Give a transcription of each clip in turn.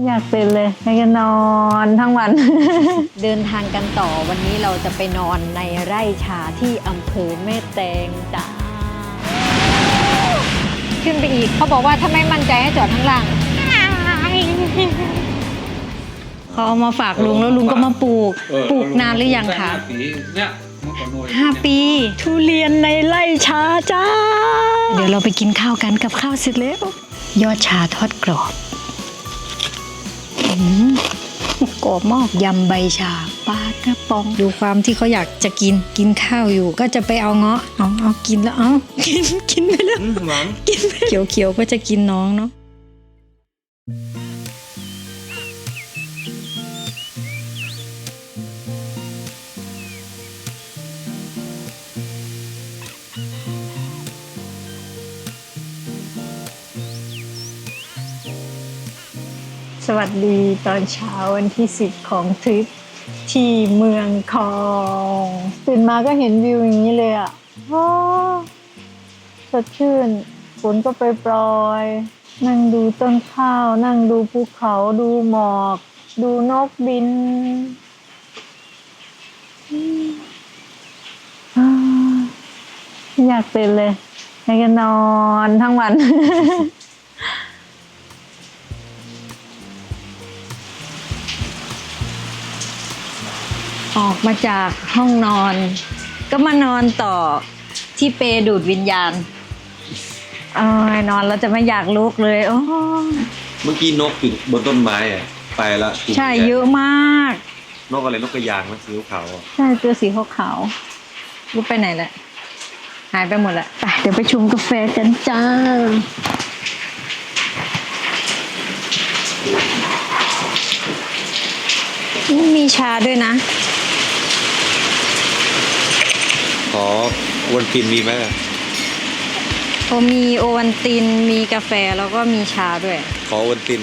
อยากตื่นเลยอยากจะนอนทั้งวัน เดินทางกันต่อวันนี้เราจะไปนอนในไร่ชาที่อำเภอแม่แตงจ้าขึ้นไปอีกเขาบอกว่าถ้าไม่มั่นใจให้จอดข้างล่าง เขาเอามาฝากลุงแล้วลุงก็มาปลูกเออปลูกนานหรือยังคะห้าปีเนี่ยเมื่อก่อนโน่นห้าปี ทุเรียนในไร่ชาจ้า เดี๋ยวเราไปกินข้าวกันกับข้าวเสร็จแล้ว ยอดชาทอดกรอบอืม กรอบมากยำใบชาปลากระป๋องดูความที่เขาอยากจะกินกินข้าวอยู่ ก็จะไปเอาเงาะเอาเอากินแล้วเอากินกินไปแล้วอืมหวานกินไปเขียวเขียวๆก็จะกินน้องเนาะ วัสดีตอนเช้าวันที่สิบของทริปที่เมืองคองตื่นมาก็เห็นวิวอย่างนี้เลยอะสดชื่นฝนก็ไปปลอย นั่งดูต้นข้าว นั่งดูภูเขาดูหมอก ดูนกบินอืมอ่าอยากตื่นเลยอยากจะนอนทั้งวัน ออกมาจากห้องนอน ก็มานอนต่อที่เปรดูดวิญญาณเอยนอนแล้วจะไม่อยากลุกเลย โอ้เมื่อกี้นกอยู่บนต้นไม้อะไปละใช่เยอะมาก นกอะไรนกกระยางนะสีขาวๆอะใช่ตัวสีขาวๆลุกไปไหนแหละหายไปหมดละไปเดี๋ยวไปชงกาแฟกันจ้า นี่มีชาด้วยนะ ขอวนปินมีไหมอะโอมีโอวันตินมีกาแฟแล้วก็มีชาด้วย ขอวนปิน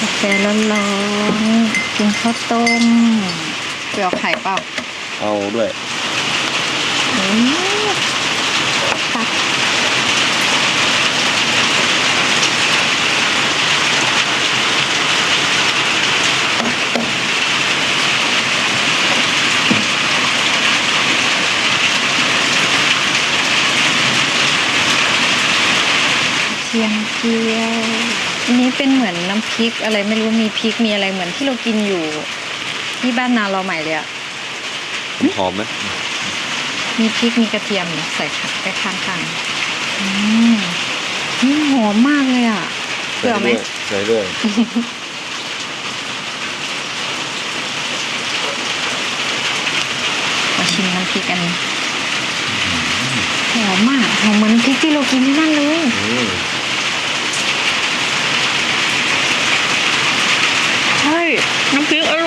กาแฟร้อนๆกินข้าวต้ม เปลือกไข่เปล่าเอาด้วยอืมตัดเทียมเจียวอันนี้เป็นเหมือนน้ำพริกอะไรไม่รู้มีพริกมีอะไรเหมือนที่เรากินอยู่ ที่บ้านนาเราใหม่เลยอะหอมไหมมีพริกมีกระเทียมใส่ขัดไปข้างๆอืมนี่หอมมากเลยอะเผื่อไหมใส่ด้วยมาชิมน้ำพริกอันนี้หอมมากหอมเหมือนพริกที่เรากินที่นั่นเลยอืมใช่น้ำพริกอ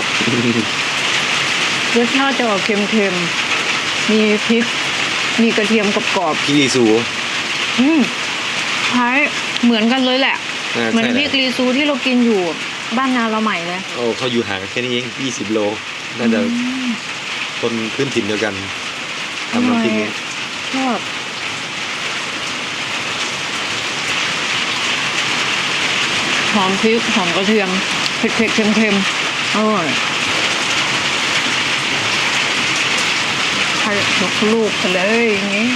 ร่อยมากรสชาติจะออกเค็มๆ มีพริก มีกระเทียมกรอบพี่ลีซู ๆอืมคล้ายเหมือนกันเลยแหละาเหมือนใช่พริกรีซูที่เรากินอยู่บ้านนาเราใหม่เลย โอ้เขาอยู่ห่างกันแค่นี้เอง20โล น่าจะคนพื้นถิ่นเดียวกันทำน้ำพริกนี้ชอบหอมพริกหอมกระเทียมเผ็ดเผ็ดๆเค็มเค็มๆ อร่อยใช่ยกลูกไปเลยอย่างนี้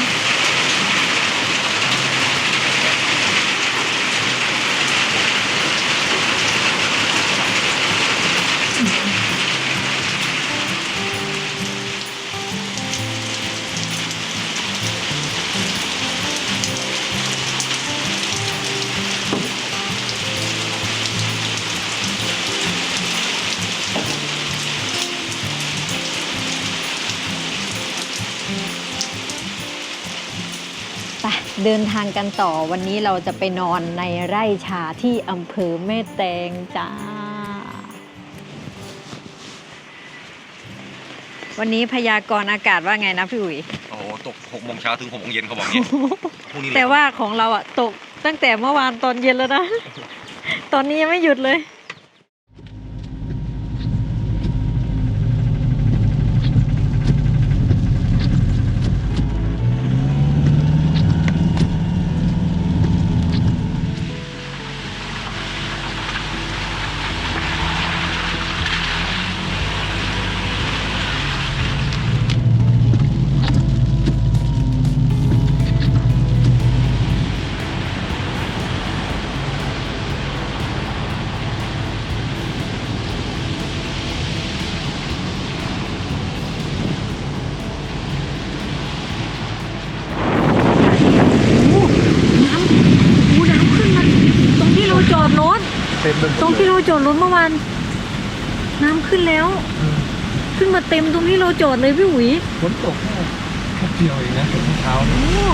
เดินทางกันต่อวันนี้เราจะไปนอนในไร่ชาที่อำเภอแม่แตงจ้า วันนี้พยากรณ์อากาศว่าไงนะพี่อุ๋ย โอ้โหตกหกโมงเช้าถึงหกโมงเย็นเขาบอกงี้พรุ่งนี้เลยแต่ว่าของเราอะตกตั้งแต่เมื่อวานตอนเย็นแล้วนะ ตอนนี้ยังไม่หยุดเลย จอดรถเมื่อวานน้ำขึ้นแล้ว ขึ้นมาเต็มตรงที่เราจอดเลยพี่อุ๋ยฝนตกแค่แค่เดียวเองนะตอนเช้าเนี่ยโอ้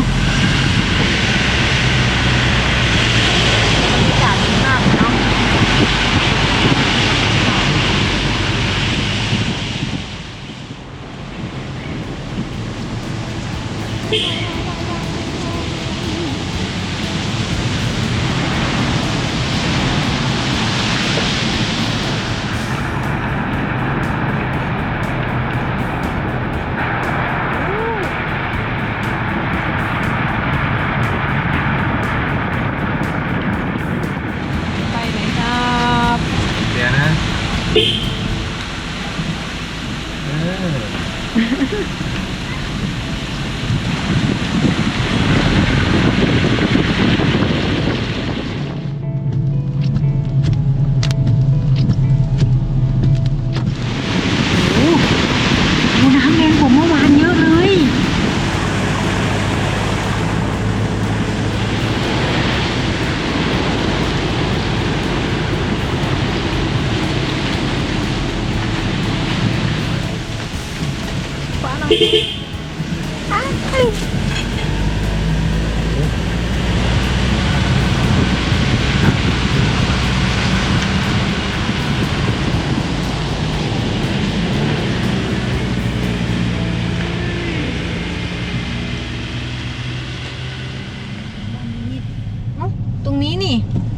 รงนี้นี่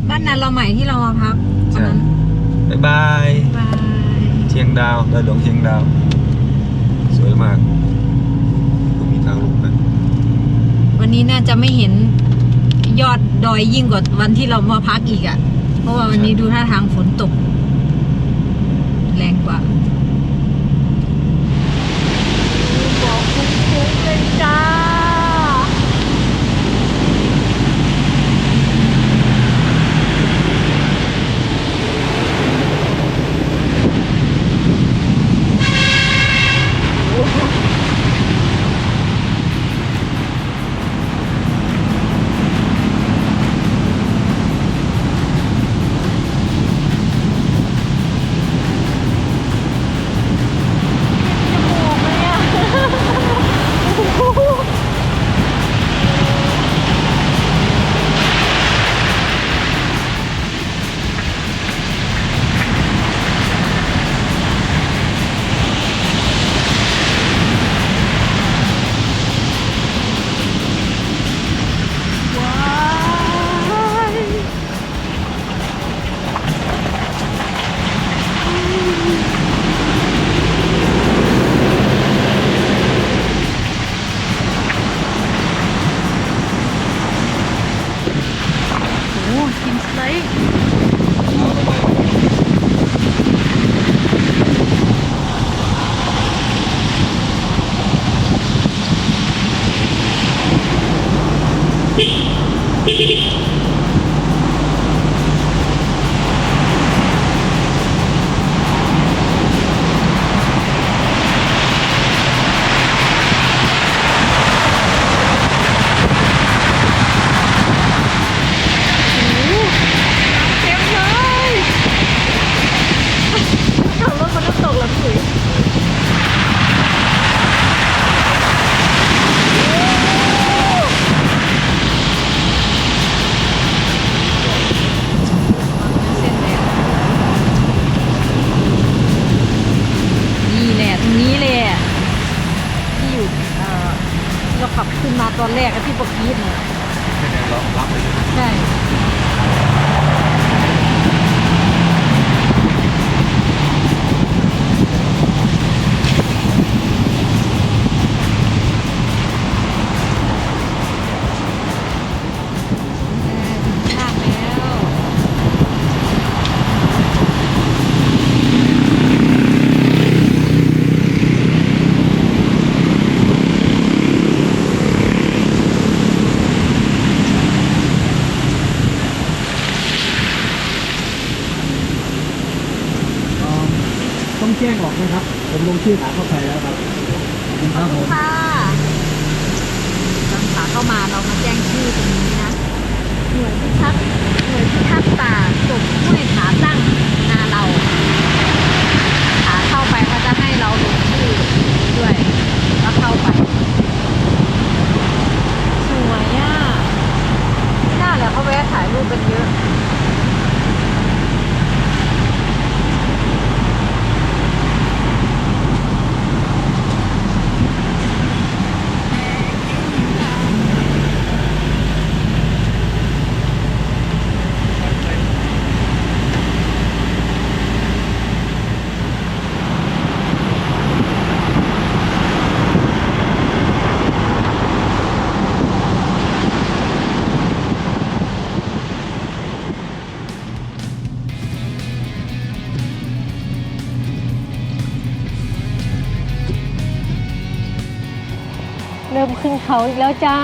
บ้านนันเราใหม่ที่เรามาพักตอนนั้นบ๊ายบายบายเชียงดาวดอยหลวงเชียงดาว สวยมากก็มีทางลงไปวันนี้น่าจะไม่เห็นยอดดอยยิ่งกว่าวันที่เรามาพักอีกอะ่ะ เพราะว่าวันนี้ดูท่าทางฝนตก แรงกว่า โอ้ อนแรกที่บอก จ้งออกนะครับ ผมลงชื่อหาเข้าไปแล้วครับครับผมค่ะตอนขาเข้ามาเรามาแจ้งชื่อตรงนี้นะ หน่วยพิทักษ์หน่วยพิทักษ์ป่าจบห้วยขาตั้งนาเราขาเข้าไปเขาจะให้เราลงชื่อด้วยแล้วเข้าไป สวยอะไม่น่าเลยเขาแวะถ่ายรูปกันเยอะ อีกแล้วจ้า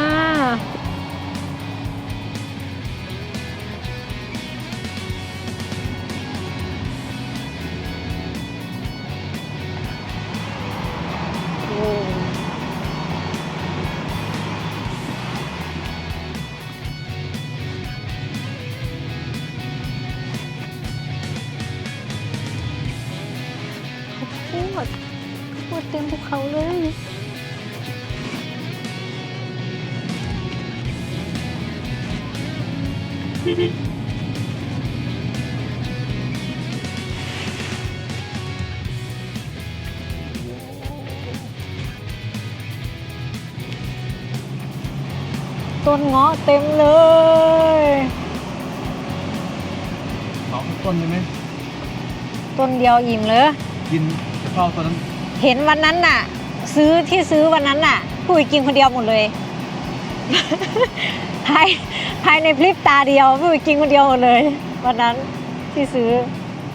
โอ้ข้าวโพดข้าวโพดเต็มภูเขาเลย ต้นเงาะเต็มเลยสองต้นใช่ไหมต้นเดียวอิ่มเลยกินเฝ้าตอนนั้น เห็นวันนั้นน่ะ ซื้อที่ซื้อวันนั้นน่ะ ผู้ยกินคนเดียวหมดเลย ภายภายในพริบตาเดียวผู้ยกินคนเดียวหมดเลย วันนั้นที่ซื้อ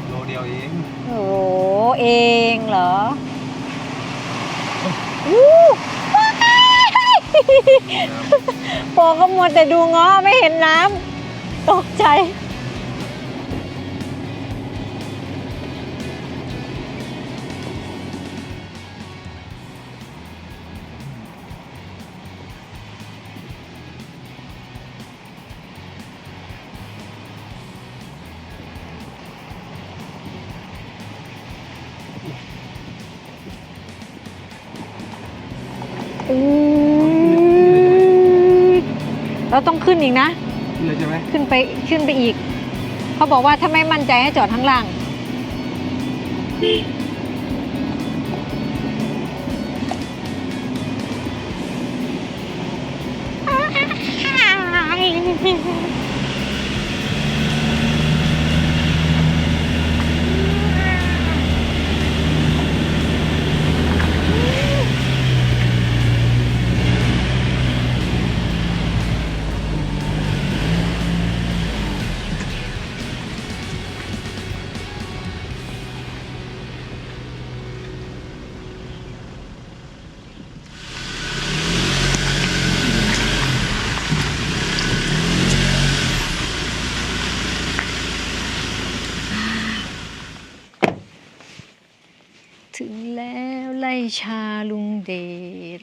โลเดียวเองโอ้โหเองเหรออู้ว้ายปอก็มัวแต่ดูเงาะไม่เห็นน้ำตกใจ เราต้องขึ้นอีกนะนี่เลยใช่ไหมขึ้นไปขึ้นไปอีก เขาบอกว่าถ้าไม่มั่นใจให้จอดข้างล่างถึ ชาลุงเดช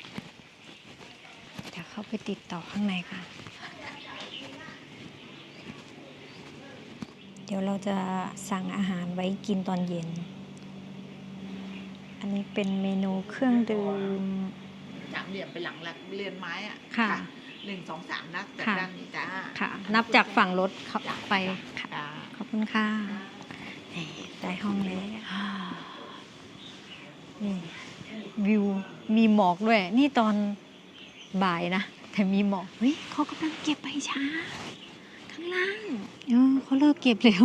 เดี๋ยวเข้าไปติดต่อข้างในค่ะ เดี๋ยวเราจะสั่งอาหารไว้กินตอนเย็น อันนี้เป็นเมนูเครื่องดื่มสามเหลี่ยมเป็นหลังหลักเรือนไม้อะค่ะหนึ่งสองสามนัดจากค่ะด้านนี้จ้าค่ะ นับจากฝั่งรถเข้าไปค่ะจ้าขอบคุณค่ะนี่ได้ห้องแล้วนี่ วิวมีหมอกด้วย นี่ตอนบ่ายนะ แต่มีหมอกเฮ้ยเขากำลังเก็บใบชาข้างล่างเออเขาเลิกเก็บแล้ว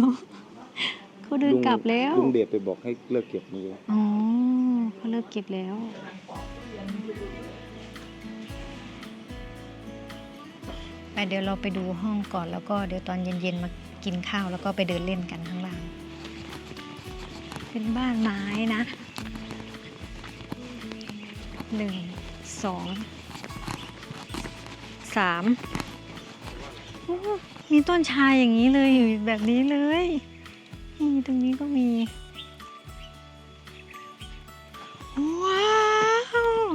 เขาเดินกลับแล้วลุงเดชไปบอกให้เลิกเก็บมืออ๋อเขาเลิกเก็บแล้วไปเดี๋ยวเราไปดูห้องก่อนแล้วก็เดี๋ยวตอนเย็นๆมากินข้าวแล้วก็ไปเดินเล่นกันข้างล่าง เป็นบ้านไม้นะ หนึ่งสองสามมีต้นชายอย่างนี้เลยอยู่แบบนี้เลยนี่ตรงนี้ก็มี ว้าว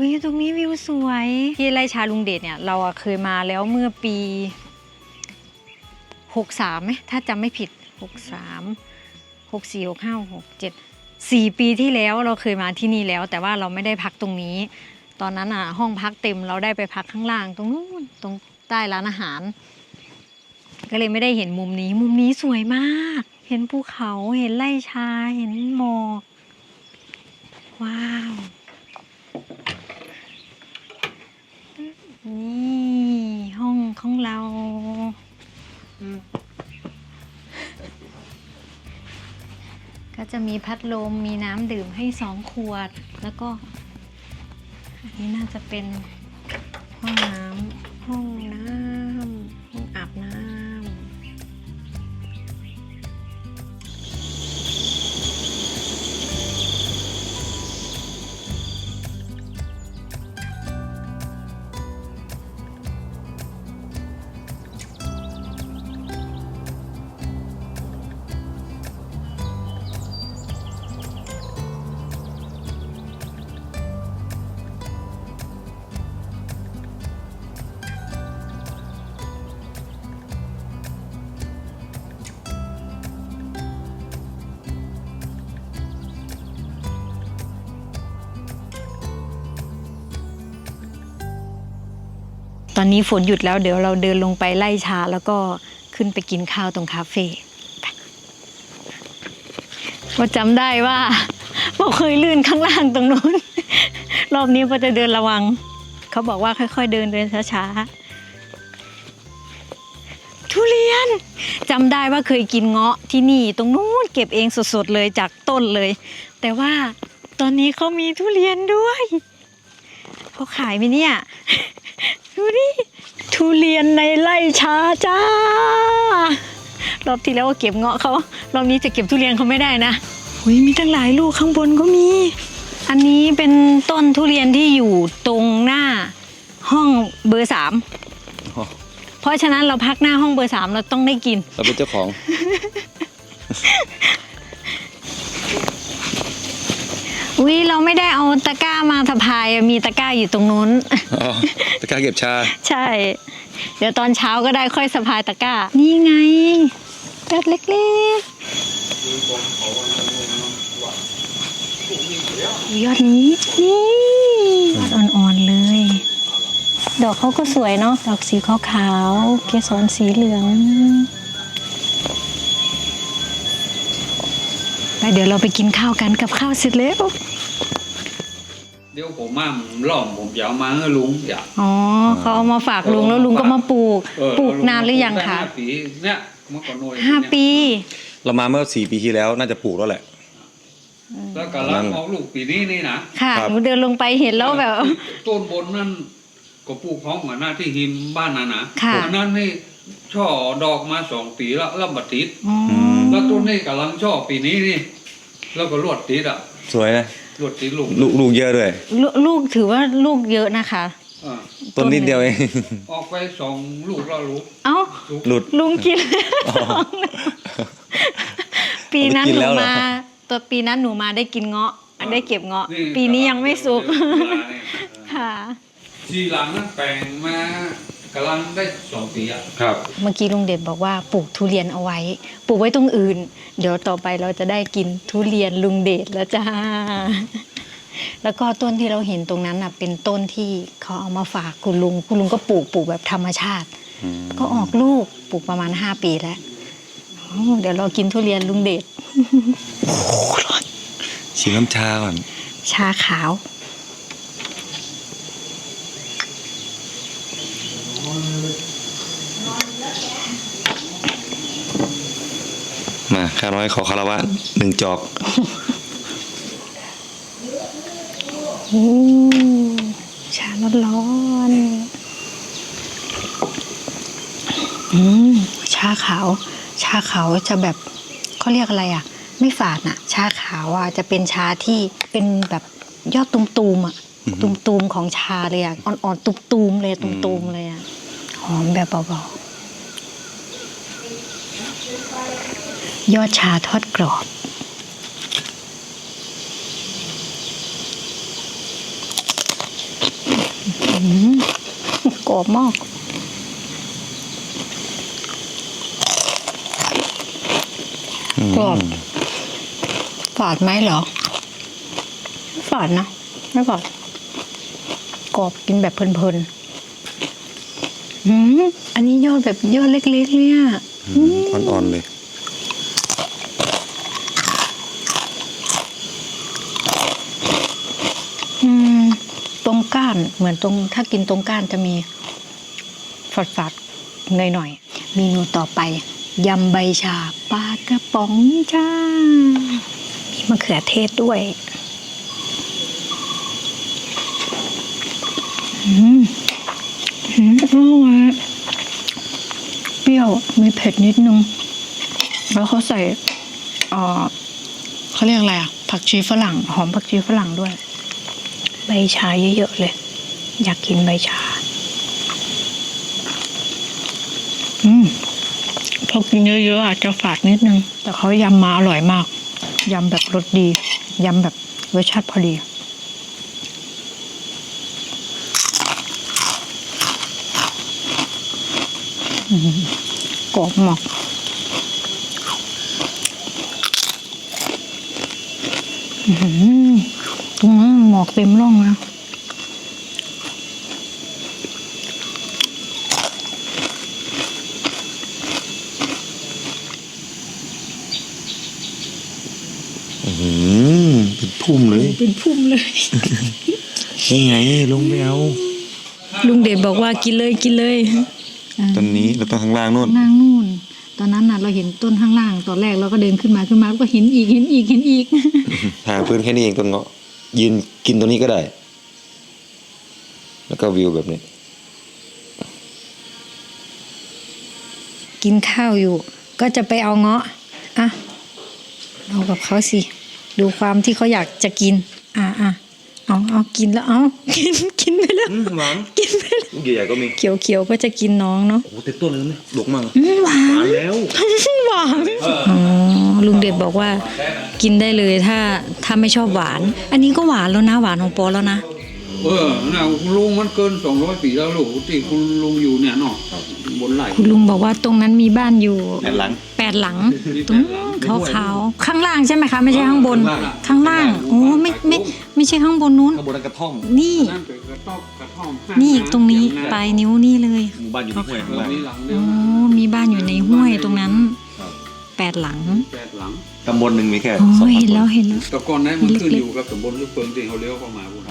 วิวตรงนี้วิวสวย ที่ไร่ชาลุงเดชเนี่ย เราเคยมาแล้วเมื่อปี 63ไหมถ้าจำไม่ผิด 63 64 65 67 4ปีที่แล้วเราเคยมาที่นี่แล้ว แต่ว่าเราไม่ได้พักตรงนี้ ตอนนั้นอะห้องพักเต็มเราได้ไปพักข้างล่าง ตรงนู้นตรงใต้ร้านอาหาร ก็เลยไม่ได้เห็นมุมนี้ มุมนี้สวยมาก เห็นภูเขาเห็นไร่ชาเห็นหมอกว้าว นี่ห้องของเรา ก็จะมีพัดลมมีน้ำดื่มให้สองขวด แล้วก็ อันนี้น่าจะเป็นห้องน้ำห้อง ตอนนี้ฝนหยุดแล้วเดี๋ยวเราเดินลงไปไล่ชาแล้วก็ขึ้นไปกินข้าวตรงคาเฟ่ไปพอจำได้ว่าพอเคยลื่นข้างล่างตรงนู้น รอบนี้พอจะเดินระวัง เขาบอกว่าค่อยๆเดินเดินช้าๆ ทุเรียนจำได้ว่าเคยกินเงาะที่นี่ตรงนู้นเก็บเองสดๆเลยจากต้นเลย แต่ว่าตอนนี้เขามีทุเรียนด้วย เขาขายไหมเนี่ย ดูดิทุเรียนในไร่ชาจ้ารอบที่แล้วก็เก็บเงาะเขารอบนี้จะเก็บทุเรียนเขาไม่ได้นะหุยมีตั้งหลายลูกข้างบนก็มี อันนี้เป็นต้นทุเรียนที่อยู่ตรงหน้าห้องเบอร์สามอ๋อเพราะฉะนั้นเราพักหน้าห้องเบอร์สามเราต้องได้กิน เราเป็นเจ้าของ อุ้ยเราไม่ได้เอาตะกร้ามาสะพายอะมีตะกร้าอยู่ตรงนู้น อ๋อตะกร้าเก็บชา ใช่ เดี๋ยวตอนเช้าก็ได้ค่อยสะพายตะกร้า นี่ไงแบบเล็กๆ ยอดนี้ นี่ยอดอ่อนๆเลย ดอกเขาก็สวยเนาะ ดอกสีขาวๆ เกสรสีเหลือง ไปเดี๋ยวเราไปกินข้าวกันกับข้าวเสร็จแล้ว เดี๋ยวผมมาล่อมผมจะเอามาให้ลุงอยาก อ๋อเขาเอามาฝากลุงแล้วลุงก็มาปลูก เออปลูกนานหรือยังคะได้ห้าปีเนี่ยเมื่อก่อนหน่วยห้าเนี่ยปี เรามาเมื่อสี่ปีที่แล้วน่าจะปลูกแล้วแหละ แล้วก็รับออกลูกปีนี้นี่นะค่ะครับ หนูเดินลงไปเห็นแล้วแบบ ต้นบนนั่นก็ปลูกพร้อมกับหน้าที่หิมบ้านนะนะค่ะ อันนั้นนี่ช่อดอกมาสองปีแล้วแล้วบัดติด อ๋อมแล้วต้นนี้กำลังช่อปีนี้นี่ แล้วก็รวดติดอะสวยนะ รวดติดลูกลูกลูกเยอะด้วยลูลูกถือว่าลูกเยอะนะคะ อ่าต้นนิดเดียวเอง ออกไปสองลูกแล้วลูก เอ้าลูกหลุด ลุงกินอ๋อปีนั้นเอาไปกินหนูแล้วเหรอมา ตัวปีนั้นหนูมาได้กินเงาะได้เก็บเงาะ ปีนี้ยังไม่สุก เวลาเนี่ยค่ะ ทีหลังนั้นแปลงมา กำลังได้สองปีอะครับ เมื่อกี้ลุงเด็ดบอกว่าปลูกทุเรียนเอาไว้ ปลูกไว้ตรงอื่น เดี๋ยวต่อไปเราจะได้กินทุเรียนลุงเดชแล้วจ้า แล้วก็ต้นที่เราเห็นตรงนั้นน่ะ เป็นต้นที่เขาเอามาฝากคุณลุง คุณลุงก็ปลูกปลูกแบบธรรมชาติ ก็ออกลูกปลูกประมาณ5ปีแล้วโอ้เดี๋ยวเรากินทุเรียนลุงเดช ชิมน้ำชาก่อน ชาขาว มาข้าน้อยขอคารวะหนึ่งจอกโอ้ชาร้อนๆอืมชาขาว ชาขาวจะแบบเขาเรียกอะไรอะ ไม่ฝาดน่ะ ชาขาวอะจะเป็นชาที่เป็นแบบยอดตุมๆอะอือฮึตุมๆของชาเลยอะอ่อนๆตุมๆเลยตุมๆเลยอะหอมแบบเบาๆ ยอดชาทอดกรอบอืมกรอบมากกรอบฝาดไหมเหรอไม่ฝาดนะ ไม่ฝาดกรอบกินแบบเพลินๆอืมอันนี้ยอดแบบยอดเล็กๆเลยอะอ่อนๆเลย ตรงก้านเหมือนตรงถ้ากินตรงก้านจะมีฝาดๆหน่อยๆเมนูต่อไปยำใบชาปลากระป๋องจ้า มีมะเขือเทศด้วยอืมอืมอร่อยเปรี้ยวมีเผ็ดนิดนึง แล้วเขาใส่เอ่อเขาเรียกอะไรอะ ผักชีฝรั่ง หอมผักชีฝรั่งด้วย ใบชาเยอะๆเลย อยากกินใบชา อืมพอกินเยอะๆอาจจะฝาดนิดนึง แต่เขายำมาอร่อยมาก ยำแบบรสดี ยำแบบรสชาติพอดีอืมกรอบมากอื้อหือตรงนั้นหม อกเต็มร่องแล้วอืมเป็นพุ่มเลย เป็นพุ่มเลย นี่ไงลงไปเอา ลุงเดชบอกว่ากินเลยกินเลยตอนนี้เราต้องข้างล่างนู่นข้างล่างนู่น ตอนนั้นน่ะเราเห็นต้นข้างล่าง ตอนแรกเราก็เดินขึ้นมาขึ้นมาแล้วก็เห็นอีกเห็นอีกเห็นอีกหาพื้นแค่นี้เองต้นเงาะ ยืนกินตรงนี้ก็ได้ แล้วก็วิวแบบนี้ กินข้าวอยู่ ก็จะไปเอาเงาะอะเอากับเขาสิ ดูความที่เขาอยากจะกิน อะอะ เอาเอากินแล้วเอากินกินไปแล้วหวานกินไปแล้วลูกใหญ่ๆก็มีเขียวเขียวๆก็จะกินน้องเนาะโอ้เต็มต้นเลยนะดกมากอืมหวาหวานนแล้ว หวานอ๋อลุงเดชบอกว่า กินได้เลยถ้าถ้าไม่ชอบหวาน อันนี้ก็หวานแล้วนะหวานของโปอแล้วนะ เออนะคุณลุงมันเกินสองร้อยปีแล้วลูกที่คุณลุงอยู่เนี่ยเนาะบนไหล่คุณลุงบอกว่าตรงนั้นมีบ้านอยู่แผ่นหลัง แปดหลังตรงขาวขาวๆข้างล่างใช่ไหมคะ ไม่ใช่ข้างบน ข้างล่างโอ้ไม่ไม่ไม่ใช่ข้างบนนู้น ข้างบนนั้นกระท่อมนี่ นั่นเป็นกระต๊อบกระท่อมข้านี่ำตรงนี้เถียปลายนิ้วนี่เลยหมู่บ้านอยู่ที่ห้วยเอข้างอล่างมีหลังเดียโอ้วนะมีบ้านอยู่ในห้วยตรงนั้นแปดหลังแปดหลังตำบลหนึ่งมีแค่โอ้สองเห็นตำบแล้ลวเห็นแล้วแต่ก่อนนั้นมันขึ้นเล็กๆอยู่กับตำบลลูกเปิงที่เขาเลี้ยวเข้ามาบุญ